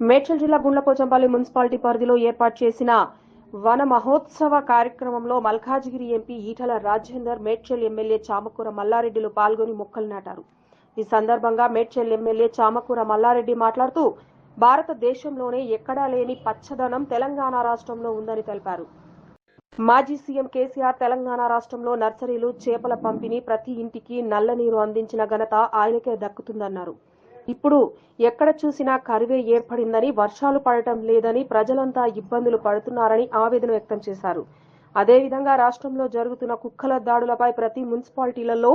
మేడ్చల్ జిల్లా గుండ్లపోచంపల్లి మున్సిపాలిటీ పరిధిలో ఏర్పాటు చేసిన వన మహోత్సవ కార్యక్రమంలో మల్కాజిగిరి ఎంపీ ఈటల రాజేందర్ మేడ్చల్ ఎమ్మెల్యే చామకూర మల్లారెడ్డిలు పాల్గొని మొక్కలు నాటారు. ఈ సందర్భంగా మేడ్చల్ ఎమ్మెల్యే చామకూర మల్లారెడ్డి మాట్లాడుతూ భారతదేశంలోనే ఎక్కడా లేని పచ్చదనం తెలంగాణ రాష్ట్రంలో ఉందని తెలిపారు. మాజీ సీఎం కేసీఆర్ తెలంగాణ రాష్ట్రంలో నర్సరీలు చేపల పంపిణీ ప్రతి ఇంటికి నల్ల నీరు అందించిన ఘనత ఆయనకే దక్కుతుందన్నారు. ఇప్పుడు ఎక్కడ చూసినా కరువే ఏర్పడిందని వర్షాలు పడటం లేదని ప్రజలంతా ఇబ్బందులు పడుతున్నారని ఆవేదన వ్యక్తం చేశారు. అదేవిధంగా రాష్ట్రంలో జరుగుతున్న కుక్కల దాడులపై ప్రతి మున్సిపాలిటీలలో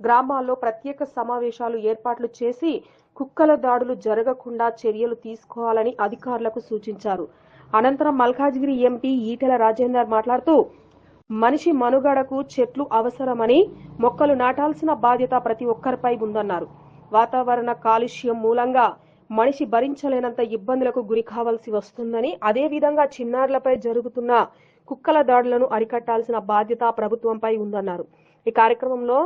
గ్రామాల్లో ప్రత్యేక సమావేశాలు ఏర్పాట్లు చేసి కుక్కల దాడులు జరగకుండా చర్యలు తీసుకోవాలని అధికారులకు సూచించారు. అనంతరం మల్కాజ్గిరి ఎంపీ ఈటెల రాజేందర్ మాట్లాడుతూ మనిషి మనుగడకు చెట్లు అవసరమని మొక్కలు నాటాల్సిన బాధ్యత ప్రతి ఒక్కరిపై ఉందన్నారు. వాతావరణ కాలుష్యం మూలంగా మనిషి భరించలేనంత ఇబ్బందులకు గురి కావాల్సి వస్తుందని అదేవిధంగా చిన్నారులపై జరుగుతున్న కుక్కల దాడులను అరికట్టాల్సిన బాధ్యత ప్రభుత్వంపై ఉందన్నారు. ఈ కార్యక్రమంలో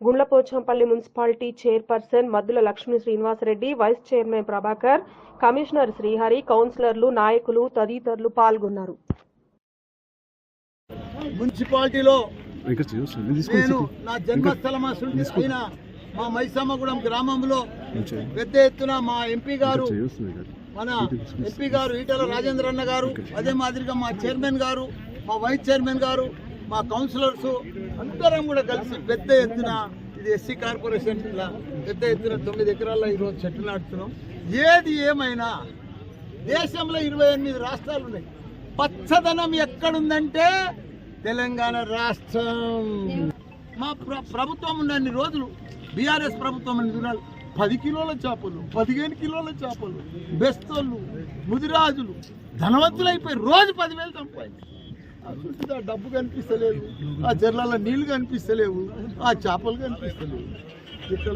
Gundlapochampally municipality chairperson Maddula Lakshmi Srinivasreddy vice chairman Prabhakar commissioner Srihari కౌన్సిలర్లు నాయకులు తదితరులు పాల్గొన్నారు. మున్సిపాలిటీలో నేను నా జన్మస్థలం అయిన మా మైసమ్మగూడెం గ్రామంలో పెద్ద ఎత్తున మా ఎంపీ గారు మన ఎంపీ గారు ఈటల రాజేంద్ర అన్న గారు. అదే మాదిరిగా మా చైర్మన్ గారు మా వైస్ చైర్మన్ గారు మా కౌన్సిలర్స్ అందరం కూడా కలిసి పెద్ద ఎత్తున ఇది ఎస్సీ కార్పొరేషన్ పెద్ద ఎత్తున తొమ్మిది ఎకరాల్లో ఈరోజు చెట్లు నాటుతున్నాం. ఏది ఏమైనా దేశంలో ఇరవై ఎనిమిది రాష్ట్రాలు ఉన్నాయి. పచ్చదనం ఎక్కడుందంటే తెలంగాణ రాష్ట్రం. మా ప్రభుత్వం ఉన్నన్ని రోజులు బీఆర్ఎస్ ప్రభుత్వం అన్ని దినాలు పది కిలోల చేపలు పదిహేను కిలోల చేపలు బెస్తోళ్ళు ముదిరాజులు ధనవంతులు అయిపోయి రోజు పదివేలు సంపాదించి చుట్టూ ఆ డబ్బు కనిపిస్తలేదు. ఆ చెర్లలో నీళ్ళు కనిపిస్తలేవు. ఆ చేపలు కనిపిస్తలేవు. ఎక్కడ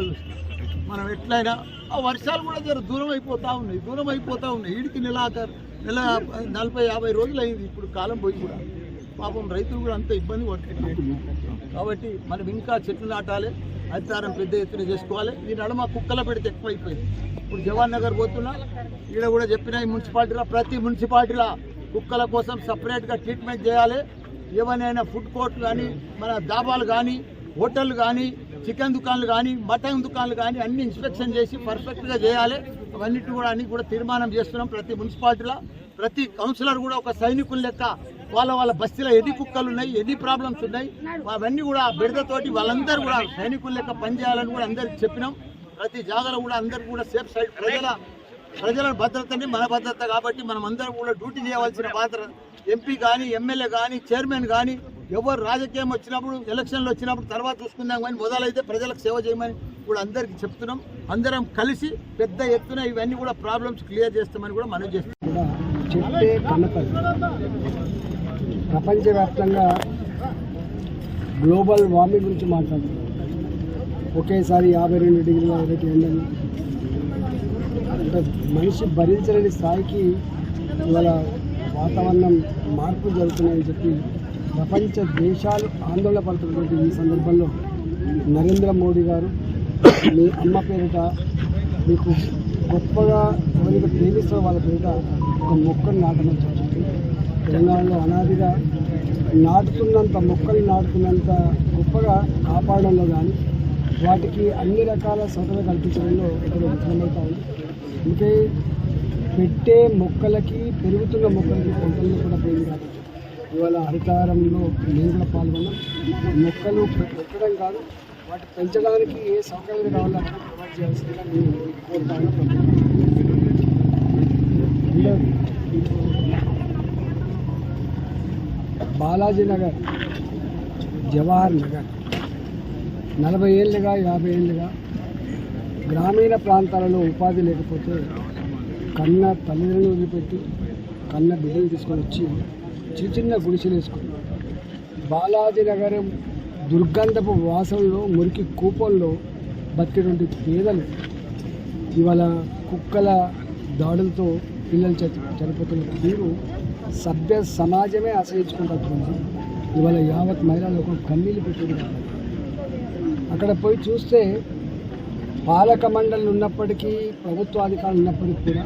మనం ఎట్లయినా ఆ వర్షాలు కూడా జర దూరం అయిపోతూ ఉన్నాయి దూరం అయిపోతూ ఉన్నాయి. ఈడికి నెలాఖరు నెల నలభై యాభై రోజులు అయింది ఇప్పుడు కాలం పోయి కూడా. పాపం రైతులు కూడా అంత ఇబ్బంది పడుతున్నారు కాబట్టి మనం ఇంకా చెట్లు నాటాలి అధికారం పెద్ద ఎత్తున చేసుకోవాలి. ఈ నడుమ కుక్కల పెడితే ఎక్కువైపోయింది. ఇప్పుడు జవాన్ నగర్ పోతున్నా ఈడ కూడా చెప్పిన ఈ మున్సిపాలిటీలో ప్రతి మున్సిపాలిటీలో కుక్కల కోసం సపరేట్గా ట్రీట్మెంట్ చేయాలి. ఏవైనా ఫుడ్ కోర్ట్ కానీ మన దాబాలు కానీ హోటళ్ళు కానీ చికెన్ దుకాన్లు కానీ మటన్ దుకాన్లు కానీ అన్ని ఇన్స్పెక్షన్ చేసి పర్ఫెక్ట్గా చేయాలి. అవన్నిటి కూడా అన్ని కూడా తీర్మానం చేస్తున్నాం ప్రతి మున్సిపాలిటీలో. ప్రతి కౌన్సిలర్ కూడా ఒక సైనికుల లెక్క వాళ్ళ వాళ్ళ బస్తీలో ఎన్ని కుక్కలు ఉన్నాయి ఎన్ని ప్రాబ్లమ్స్ ఉన్నాయి అవన్నీ కూడా బిడదతోటి వాళ్ళందరూ కూడా సైనికుల లెక్క పనిచేయాలని కూడా అందరికి చెప్పినాం. ప్రతి జాగాలో కూడా అందరికి కూడా సేఫ్ సైడ్ ప్రజల ప్రజల భద్రతని మన భద్రత కాబట్టి మనం అందరం కూడా డ్యూటీ చేయవలసిన బాధ్యత ఎంపీ కానీ ఎమ్మెల్యే కానీ చైర్మన్ కానీ ఎవరు రాజకీయం వచ్చినప్పుడు ఎలక్షన్లు వచ్చినప్పుడు తర్వాత చూసుకుందాం కానీ మొదలైతే ప్రజలకు సేవ చేయమని కూడా అందరికీ చెప్తున్నాం. అందరం కలిసి పెద్ద ఎత్తున ఇవన్నీ కూడా ప్రాబ్లమ్స్ క్లియర్ చేస్తామని కూడా మనం చేస్తున్నాం. ప్రపంచవ్యాప్తంగా గ్లోబల్ వార్మింగ్ గురించి మాట్లాడుతున్నాం. ఒకేసారి యాభై రెండు డిగ్రీల రేటు ఎండలు. అంటే మనిషి భరించలేని స్థాయికి ఇవాళ వాతావరణం మార్పులు జరుగుతున్నాయని చెప్పి ప్రపంచ దేశాలు ఆందోళన పడుతున్నటువంటి ఈ సందర్భంలో నరేంద్ర మోడీ గారు మీ అమ్మ పేరిట మీకు గొప్పగా ఎవరికి ప్రేమిస్తారో వాళ్ళ పేరిట ఒక మొక్కను నాటమని చెప్పి తెలంగాణలో అనాదిగా నాటుతున్నంత మొక్కలు నాటుతున్నంత గొప్పగా కాపాడడంలో కానీ వాటికి అన్ని రకాల సౌకర్యాలు కల్పించడంలో ఇక్కడ విఫలమవుతా ఉంది. అంటే పెట్టే మొక్కలకి పెరుగుతున్న మొక్కలకి పంటలను కూడా పోయింది కాబట్టి ఇవాళ హరికారంలో నేను కూడా పాల్గొన్నాం మొక్కలు పెట్టడం కాదు వాటి పెంచడానికి ఏ సౌకర్యం కావాలో అక్కడ ప్రొవైడ్ చేయాల్సిందిగా నేను కోరుతాను. బాలాజీ నగర్ జవహర్ నగర్. నలభై ఏళ్ళుగా యాభై ఏళ్ళుగా గ్రామీణ ప్రాంతాలలో ఉపాధి లేకపోతే కన్న తల్లిదండ్రులు వదిలిపెట్టి కన్న బిడ్డలు తీసుకొని వచ్చి చిన్న చిన్న గుడిసెలు వేసుకుని బాలాజీ నగరం దుర్గంధపు వాసనలో మురికి కూపంలో బతికేటువంటి పేదలు ఇవాళ కుక్కల దాడులతో పిల్లలు చని చనిపోతున్న తీరు సభ్య సమాజమే ఆశ్రయించుకుంటుంది ఇవాళ యావత్ మహిళలు ఒక కన్నీళ్ళు పెట్టుకుంటారు అక్కడ పోయి చూస్తే పాలక మండలి ఉన్నప్పటికీ ప్రభుత్వ అధికారులు ఉన్నప్పటికీ కూడా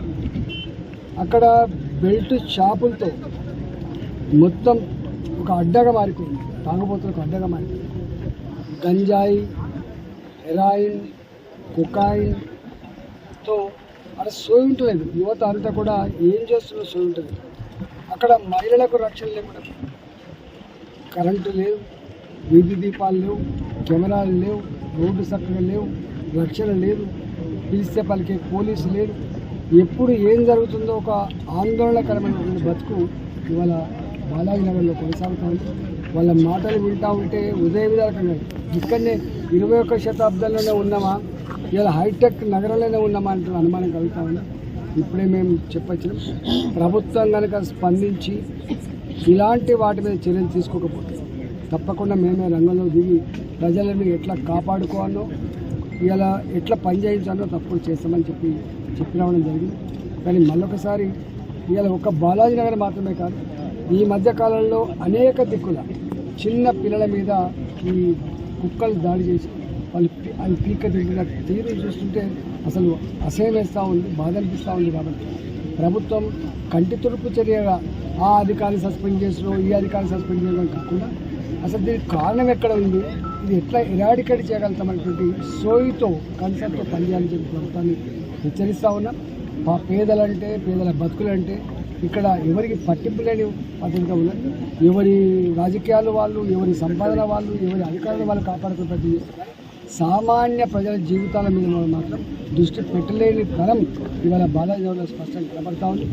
అక్కడ బెల్ట్ షాపులతో మొత్తం ఒక అడ్డగా మారిపోయింది. తాగుబోతులకు అడ్డగా మారిపోయింది. గంజాయి హెరాయిన్ కుకాయిన్తో అక్కడ సోయి ఉంటుంది యువత అంతా కూడా ఏం చేస్తున్నా సోయి ఉంటుంది అక్కడ మహిళలకు రక్షణ లేకుండా కరెంటు లేవు వీధి దీపాలు లేవు కెమెరాలు లేవు రోడ్డు చక్కగా లేవు. రక్షణ లేదు. పిలిస్తే పలికే పోలీసు లేరు. ఎప్పుడు ఏం జరుగుతుందో ఒక ఆందోళనకరమైన బతుకు ఇవాళ బాలాజీ నగర్లో కొనసాగుతూ వాళ్ళ మాటలు వింటూ ఉంటే ఉదయ విధాలుగా ఇక్కడనే ఇరవై ఒక్క శతాబ్దంలోనే ఉన్నామా? ఇలా హైటెక్ నగరంలోనే ఉన్నామా అంటే అనుమానం కలుగుతా ఉంది. ఇప్పుడే మేము చెప్పొచ్చినాం. ప్రభుత్వం కనుక స్పందించి ఇలాంటి వాటి మీద చర్యలు తీసుకోకపోతే తప్పకుండా మేమే రంగంలో దిగి ప్రజలను ఎట్లా కాపాడుకోవాలో ఇలా ఎట్లా పని చేయించాలో తప్పుడు చేస్తామని చెప్పి చెప్పి రావడం జరిగింది. కానీ మళ్ళొకసారి ఇవాళ ఒక బాలాజీ నగర్ మాత్రమే కాదు ఈ మధ్య కాలంలో అనేక దిక్కుల చిన్న పిల్లల మీద ఈ కుక్కలు దాడి చేసి వాళ్ళు అది పీక తిరిగిన తీరు చూస్తుంటే అసలు అసహ్యం వేస్తూ ఉంది బాధ అనిపిస్తూ ఉంది కాబట్టి. ప్రభుత్వం కంటి తుడుపు చర్యగా ఆ అధికారిని సస్పెండ్ చేసిన ఈ అధికారిని సస్పెండ్ చేయడం కాకుండా అసలు దీనికి కారణం ఎక్కడ ఉంది? ఇది ఎట్లా ఎరాడికేట్ చేయగలుగుతామనేటువంటి సోయితో కన్సెప్ట్తో పనిచేయాలని చెప్పి ప్రభుత్వాన్ని హెచ్చరిస్తూ ఉన్నాం. మా పేదలంటే పేదల బతుకులంటే ఇక్కడ ఎవరికి పట్టింపు లేని పద్ధతిగా ఉన్నది ఎవరి రాజకీయాలు వాళ్ళు ఎవరి సంపాదన వాళ్ళు ఎవరి అధికారులు వాళ్ళు కాపాడుకునే ప్రతి సామాన్య ప్రజల జీవితాల మీద మాత్రం దృష్టి పెట్టలేని తరం ఇవాళ బాలాజీ స్పష్టంగా కనబడతా ఉంది.